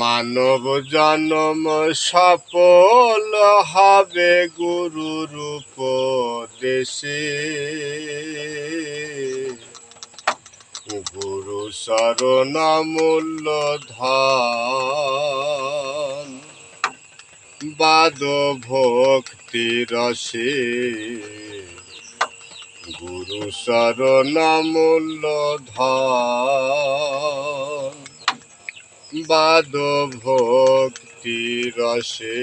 মানব জন্ম সফল হবে গুরুর উপদেশে। গুরু শরণ মূল্য ধন। বাদ ভক্তি রসে গুরু শরণ মূল্য ধন। বাদ ভক্তি রসে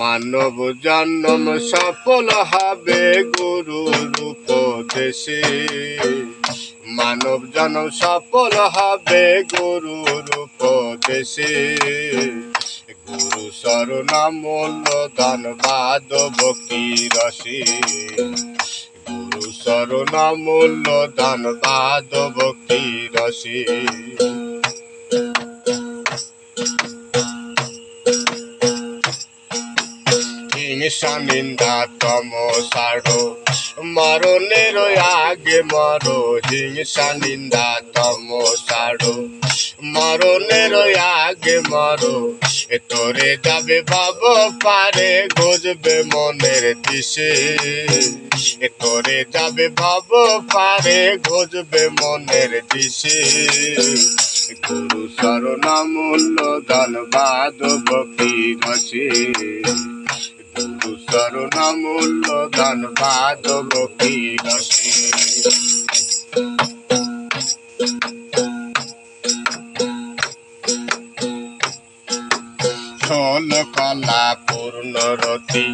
মানব জন্ম সফল হবে গুরুর উপদেশে। মানব জন্ম সফল হবে গুরুর উপদেশে। গুরু শরণ মূল্য দান বাদ ভক্তি রসে গুরু শরণ মূল্য দান বাদ ভক্তি রসে নিন্দা তম সাড়ো মরণের আগে মরো হিংসা নিন্দা তম সাড়ো মরণের আগে মরো তোরে যাবে ভাব পারে, গজবে মনের দিশে তোরে যাবে ভাব পারে, গজবে মনের দিশে গুরু শরণ মূল্য দান বাদ ভক্তি রসে গুরু শরণ মূল্য দান বাদ ভক্তি রসে ষোল কলা পূর্ণরতি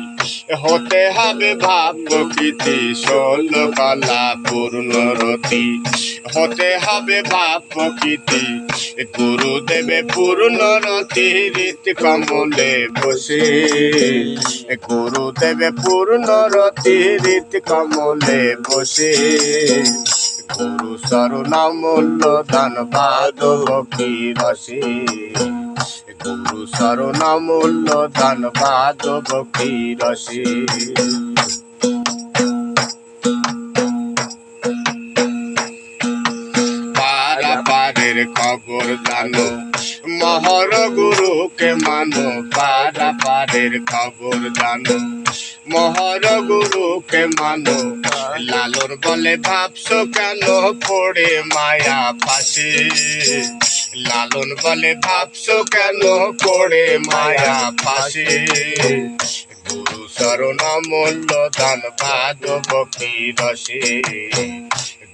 হতে হবে ভাব প্রকৃতি কলা পূর্ণরতি হতে হবে ভাব প্রকৃতি গুরু দেবে পূর্ণরতি রীত কমলে বসে। গুরু দেবে পূর্ণরতি রীত কমলে বসে। গুরু শরণ মূল্য দান বাদ ভক্তি রসে? গুরু শরণ মূল্য দান বাদ ভক্তি রসে পারের খবর জানো, মহর গুরুকে মানো পারা পারের খবর জানো, মহর গুরুকে মানো। লালর বলে ভাবছ কেন পড়ে মায়া পাশে? লালন বলে ভাবছ কেন পড়ে মায়া পাশে গুরু শরণ মূল্য দান বাদ ভক্তি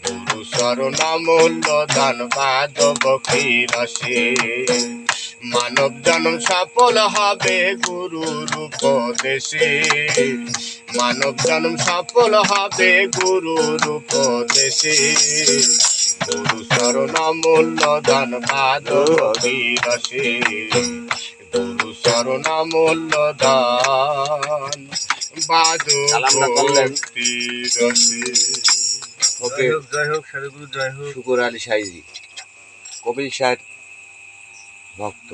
গুরু শরণ মূল্য দান বাদ ভক্তি রসে মানব জন্ম সফল হবে গুরুর উপদেশে মানব জন্ম সফল হবে গুরুর উপদেশে শরণ মূল্য দান বাদ ভক্তি রসে গুরু শরণ মূল্য দান শুকুর আলী সাইজি কবির সাহেব ভক্ত।